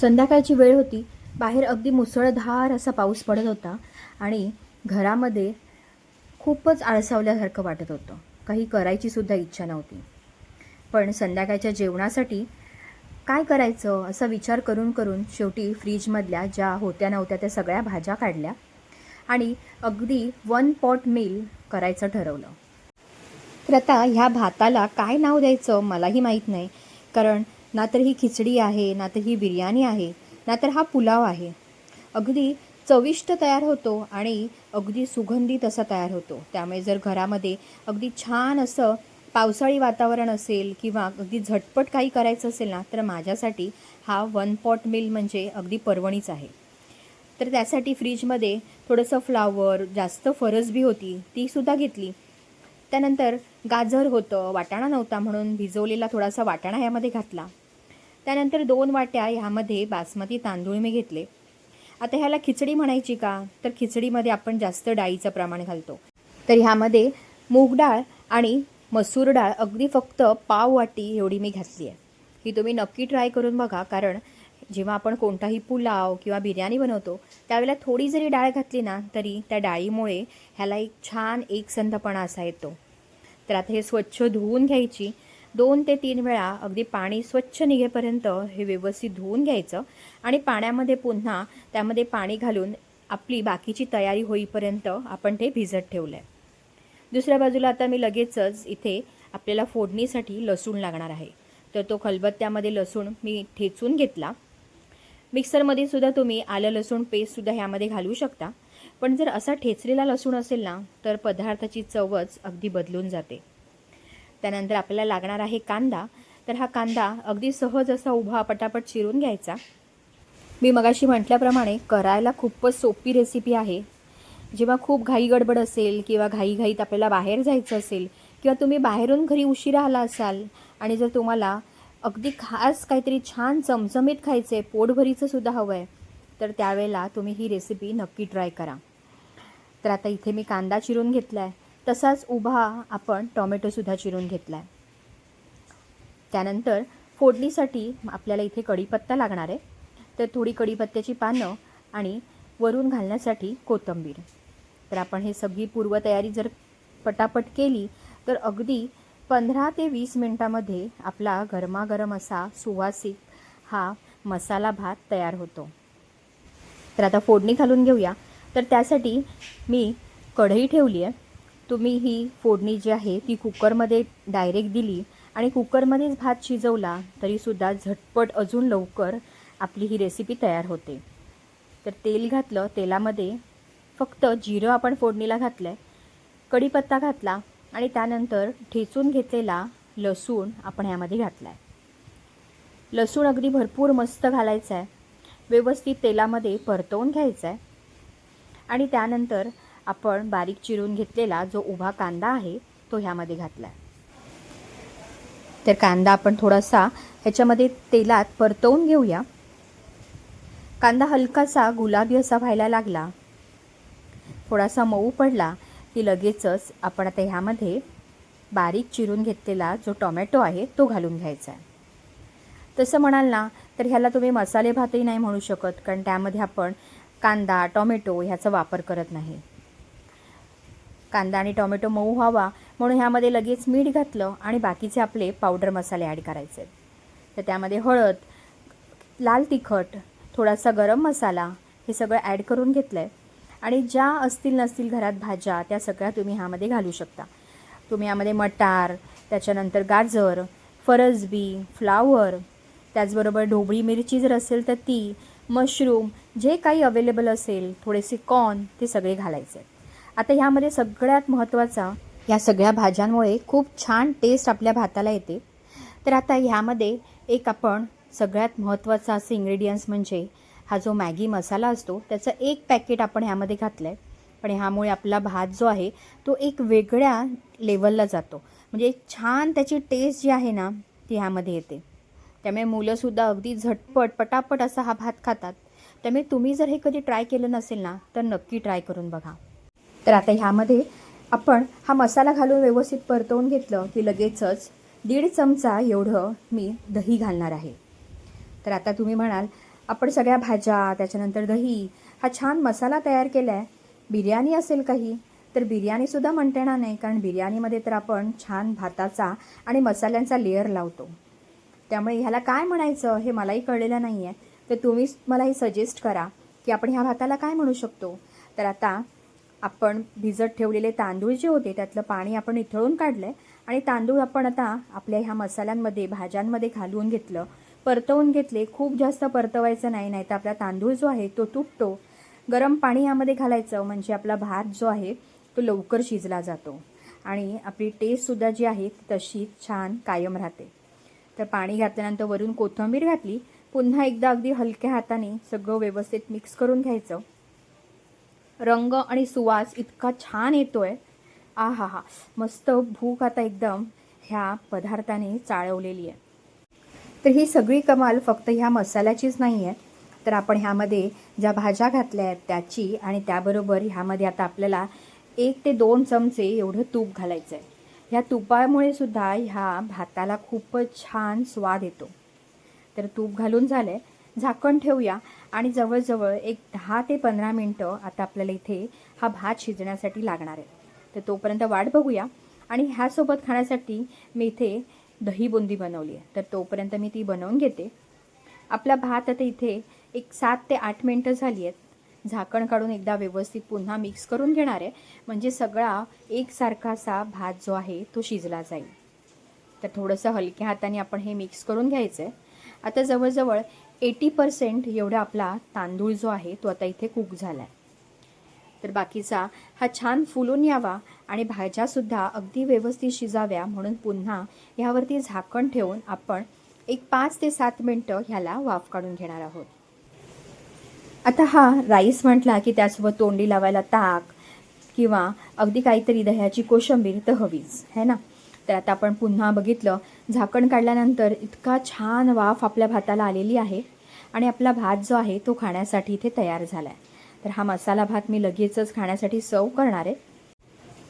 संध्याकाळची वेळ होती. बाहेर अगदी मुसळधार असा पाऊस पडत होता आणि घरामध्ये खूपच आळसावल्यासारखं वाटत होतं. काही करायचीसुद्धा इच्छा नव्हती. पण संध्याकाळच्या जेवणासाठी काय करायचं असा विचार करून करून शेवटी फ्रीजमधल्या ज्या होत्या नव्हत्या त्या सगळ्या भाज्या काढल्या आणि अगदी वन पॉट मील करायचं ठरवलं. तर आता ह्या भाताला काय नाव द्यायचं मलाही माहीत नाही. कारण ना तर ही खिचडी आहे ना तर ही बिर्याणी आहे ना तर हा पुलाव आहे. अगदी चविष्ट तयार होतो आणि अगदी सुगंधित असा तयार होतो. त्यामुळे जर घरामध्ये अगदी छान असं पावसाळी वातावरण असेल किंवा अगदी झटपट काही करायचं असेल ना तर माझ्यासाठी हा वन पॉट मिल म्हणजे अगदी पर्वणीच आहे. तर त्यासाठी फ्रीजमध्ये थोडंसं फ्लावर जास्त फरसबी होती तीसुद्धा घेतली. त्यानंतर गाजर होतं वाटाणा नव्हता म्हणून भिजवलेला थोडासा वाटाणा यामध्ये घातला. त्यानंतर दोन वाट्या ह्यामध्ये बासमती तांदूळ मी घेतले. आता ह्याला खिचडी म्हणायची का? तर खिचडीमध्ये आपण जास्त डाळीचं प्रमाण घालतो. तर ह्यामध्ये मूग डाळ आणि मसूर डाळ अगदी फक्त पाव वाटी एवढी मी घातली आहे. ही तुम्ही नक्की ट्राय करून बघा कारण जेव्हा आपण कोणताही पुलाव किंवा बिर्याणी बनवतो त्यावेळेला थोडी जरी डाळ घातली ना तरी त्या डाळीमुळे ह्याला एक छान एकसंधपणा असा येतो. तर आता हे स्वच्छ धुवून घ्यायची दोन ते तीन वेळा अगदी पाणी स्वच्छ निघेपर्यंत हे व्यवस्थित धुवून घ्यायचं आणि पाण्यामध्ये पुन्हा त्यामध्ये पाणी घालून आपली बाकीची तयारी होईपर्यंत आपण ते भिजत ठेवलं आहे दुसऱ्या बाजूला आता मी लगेचच इथे आपल्याला फोडणीसाठी लसूण लागणार आहे. तर तो खलबत्त्यामध्ये लसूण मी ठेचून घेतला. मिक्सरमध्ये सुद्धा तुम्ही आलं लसूण पेस्टसुद्धा ह्यामध्ये घालू शकता. पण जर असा ठेचलेला लसूण असेल ना तर पदार्थाची चवच अगदी बदलून जाते. त्यानंतर आपल्याला लागणार आहे कांदा. तर हा कांदा अगदी सहज असा उभा पटापट चिरून घ्यायचा. मी मगाशी म्हटल्याप्रमाणे करायला खूपच सोपी रेसिपी आहे. जेव्हा खूप घाई गडबड असेल किंवा घाईघाईत आपल्याला बाहेर जायचं असेल किंवा तुम्ही बाहेरून घरी उशिरा आला असाल आणि जर तुम्हाला अगदी खास काहीतरी छान चमचमीत खायचं आहे पोटभरीचं सुद्धा हवं आहे तर त्यावेळेला तुम्ही ही रेसिपी नक्की ट्राय करा. तर आता इथे मी कांदा चिरून घेतला आहे तसाच उभा आपण टॉमॅटोसुद्धा चिरून घेतला आहे त्यानंतर फोडणीसाठी आपल्याला इथे कढीपत्ता लागणार आहे. तर थोडी कढीपत्त्याची पानं आणि वरून घालण्यासाठी कोथिंबीर. तर आपण हे सगळी पूर्वतयारी जर पटापट केली तर अगदी पंधरा ते वीस मिनटामध्ये आपला गरमागरम असा सुवासिक हा मसाला भात तयार होतो. तर आता फोडणी घालून घेऊया. तर त्यासाठी मी कढई ठेवली आहे. तुम्ही ही फोडणी जी आहे ती कुकरमध्ये डायरेक्ट दिली आणि कुकरमध्येच भात शिजवला तरीसुद्धा झटपट अजून लवकर आपली ही रेसिपी तयार होते. तर तेल घातलं तेलामध्ये फक्त जिरं आपण फोडणीला घातलं आहे कढीपत्ता घातला आणि त्यानंतर ठेचून घेतलेला लसूण आपण ह्यामध्ये घातला आहे लसूण अगदी भरपूर मस्त घालायचा आहे व्यवस्थित तेलामध्ये परतवून घ्यायचा आहे आणि त्यानंतर आपण बारीक चिरून घेतलेला जो उभा कांदा आहे तो ह्यामध्ये घातला आहे तर कांदा आपण थोडासा ह्याच्यामध्ये तेलात परतवून घेऊया. कांदा हलकासा गुलाबी असा व्हायला लागला. थोडासा मऊ पडला की लगेचच आपण आता ह्यामध्ये बारीक चिरून घेतलेला जो टोमॅटो आहे तो घालून घ्यायचा आहे. तसं म्हणाल ना तर ह्याला तुम्ही मसाले भातही नाही म्हणू शकत कारण त्यामध्ये आपण कांदा टोमॅटो ह्याचा वापर करत नाही. कांदा आणि टोमॅटो मऊ व्हावा म्हणून ह्यामध्ये लगेच मीठ घातलं आणि बाकीचे आपले पावडर मसाले ॲड करायचे. तर त्यामध्ये हळद लाल तिखट थोडासा गरम मसाला हे सगळं ॲड करून घेतलं आहे आणि ज्या असतील नसतील घरात भाज्या त्या सगळ्या तुम्ही ह्यामध्ये घालू शकता. तुम्ही यामध्ये मटार त्याच्यानंतर गाजर फरसबी फ्लावर त्याचबरोबर ढोबळी मिरची जर असेल तर ती मशरूम जे काही अवेलेबल असेल थोडेसे कॉर्न ते सगळे घालायचे. आता ह्यामध्ये सगळ्यात महत्त्वाचा ह्या सगळ्या भाज्यांमुळे खूप छान टेस्ट आपल्या भाताला येते. तर आता ह्यामध्ये एक आपण सगळ्यात महत्त्वाचा असं इंग्रेडियंट्स म्हणजे हा जो मॅगी मसाला असतो त्याचं एक पॅकेट आपण ह्यामध्ये घातलं आहे पण ह्यामुळे आपला भात जो आहे तो एक वेगळ्या लेवलला जातो. म्हणजे एक छान त्याची टेस्ट जी आहे ना ती ह्यामध्ये येते. त्यामुळे मुलंसुद्धा अगदी झटपट पटापट असा हा भात खातात. त्यामुळे तुम्ही जर हे कधी ट्राय केलं नसेल ना तर नक्की ट्राय करून बघा. तर आता ह्यामध्ये आपण हा मसाला घालून व्यवस्थित परतवून घेतलं की लगेचच दीड चमचा एवढं मी दही घालणार आहे. तर आता तुम्ही म्हणाल आपण सगळ्या भाज्या त्याच्यानंतर दही हा छान मसाला तयार केला आहे बिर्याणी असेल काही तर बिर्याणीसुद्धा म्हणता येणार नाही कारण बिर्याणीमध्ये तर आपण छान भाताचा आणि मसाल्यांचा लेअर लावतो. त्यामुळे ह्याला काय म्हणायचं हे मलाही कळलेलं नाही आहे तर तुम्हीच मला हे सजेस्ट करा की आपण ह्या भाताला काय म्हणू शकतो? तर आता आपण भिजत ठेवलेले तांदूळ जे होते त्यातलं पाणी आपण इथळून काढलं आहे आणि तांदूळ आपण आता आपल्या ह्या मसाल्यांमध्ये भाज्यांमध्ये घालून घेतलं. परतवून घेतले. खूप जास्त परतवायचं नाही नाही तर आपला तांदूळ जो आहे तो तुटतो. गरम पाणी यामध्ये घालायचं म्हणजे आपला भात जो आहे तो लवकर शिजला जातो. आणि आपली टेस्टसुद्धा जी आहे तशी छान कायम राहते. तर पाणी घातल्यानंतर वरून कोथिंबीर घातली. पुन्हा एकदा अगदी हलक्या हाताने सगळं व्यवस्थित मिक्स करून घ्यायचं. रंग आणि सुवास इतका छान येतोय. आ हा हा मस्त भूक आता एकदम ह्या पदार्थाने चाळवलेली आहे. तर ही सगळी कमाल फक्त ह्या मसाल्याचीच नाही आहे तर आपण ह्यामध्ये ज्या भाज्या घातल्या आहेत त्याची आणि त्याबरोबर ह्यामध्ये आता आपल्याला एक ते दोन चमचे एवढं तूप घालायचं आहे ह्या तुपामुळे सुद्धा ह्या भाताला खूपच छान स्वाद येतो. तर तूप घालून झालं आहे झाकण ठेवूया. आणि जवळजवळ एक दहा ते पंधरा मिनटं आता आपल्याला इथे हा भात शिजण्यासाठी लागणार आहे. तर तोपर्यंत वाट बघूया. आणि ह्यासोबत खाण्यासाठी मी इथे दही बुंदी बनवली आहे. तर तोपर्यंत मी ती बनवून घेते. आपला भात आता इथे एक सात ते आठ मिनटं झाली आहेत. झाकण काढून एकदा व्यवस्थित पुन्हा मिक्स करून घेणार आहे. म्हणजे सगळा एकसारखा असा भात जो आहे तो शिजला जाईल. तर थोडंसं हलक्या हाताने आपण हे मिक्स करून घ्यायचं आहे आता जवळजवळ एटी पर्सेंट एवढा आपला तांदूळ जो आहे तो आता इथे कुक झाला आहे तर बाकीचा हा छान फुलून यावा आणि भाज्यासुद्धा अगदी व्यवस्थित शिजाव्या म्हणून पुन्हा ह्यावरती झाकण ठेवून आपण एक पाच ते सात मिनटं ह्याला वाफ काढून घेणार आहोत. आता हा राईस म्हटला की त्यासोबत तोंडी लावायला ताक किंवा अगदी काहीतरी दह्याची कोशंबीर तर हवीच है ना? तर आता आपण पुन्हा बघितलं झाकण काढल्यानंतर इतका छान वाफ आपल्या भाताला आलेली आहे आणि आपला भात जो आहे तो खाण्यासाठी इथे तयार झाला आहे तर हा मसाला भात मी लगेचच खाण्यासाठी सर्व करणार आहे.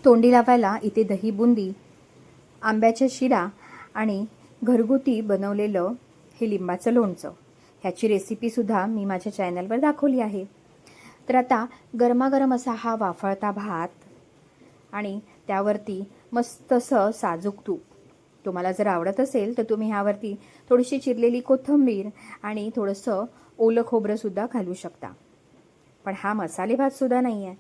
तोंडी लावायला इथे दही बुंदी आंब्याच्या शिरा आणि घरगुती बनवलेलं हे लिंबाचं लोणचं. ह्याची रेसिपीसुद्धा मी माझ्या चॅनलवर दाखवली आहे. तर आता गरमागरम असा हा वाफळता भात आणि त्यावरती मस्तसं साजूक तूप तुम्हाला जर आवडत असेल तर तुम्ही ह्यावरती थोडीशी चिरलेली कोथिंबीर आणि थोडंसं ओलं खोबरंसुद्धा घालू शकता. पण हा मसाले भातसुद्धा नाही आहे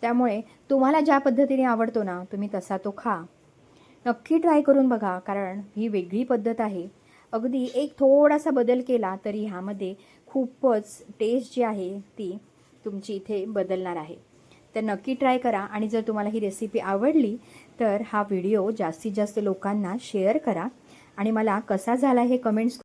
त्यामुळे तुम्हाला ज्या पद्धतीने आवडतो ना तुम्ही तसा तो खा. नक्की ट्राय करून बघा कारण ही वेगळी पद्धत आहे. अगदी एक थोडासा बदल केला तरी ह्यामध्ये खूपच टेस्ट जी आहे ती तुमची इथे बदलणार आहे. तर नक्की ट्राय करा आणि जर तुम्हाला ही रेसिपी आवडली तर हा व्हिडिओ जास्तीत जास्त लोकांना शेअर करा. आणि मला कसा झाला हे कमेंट्स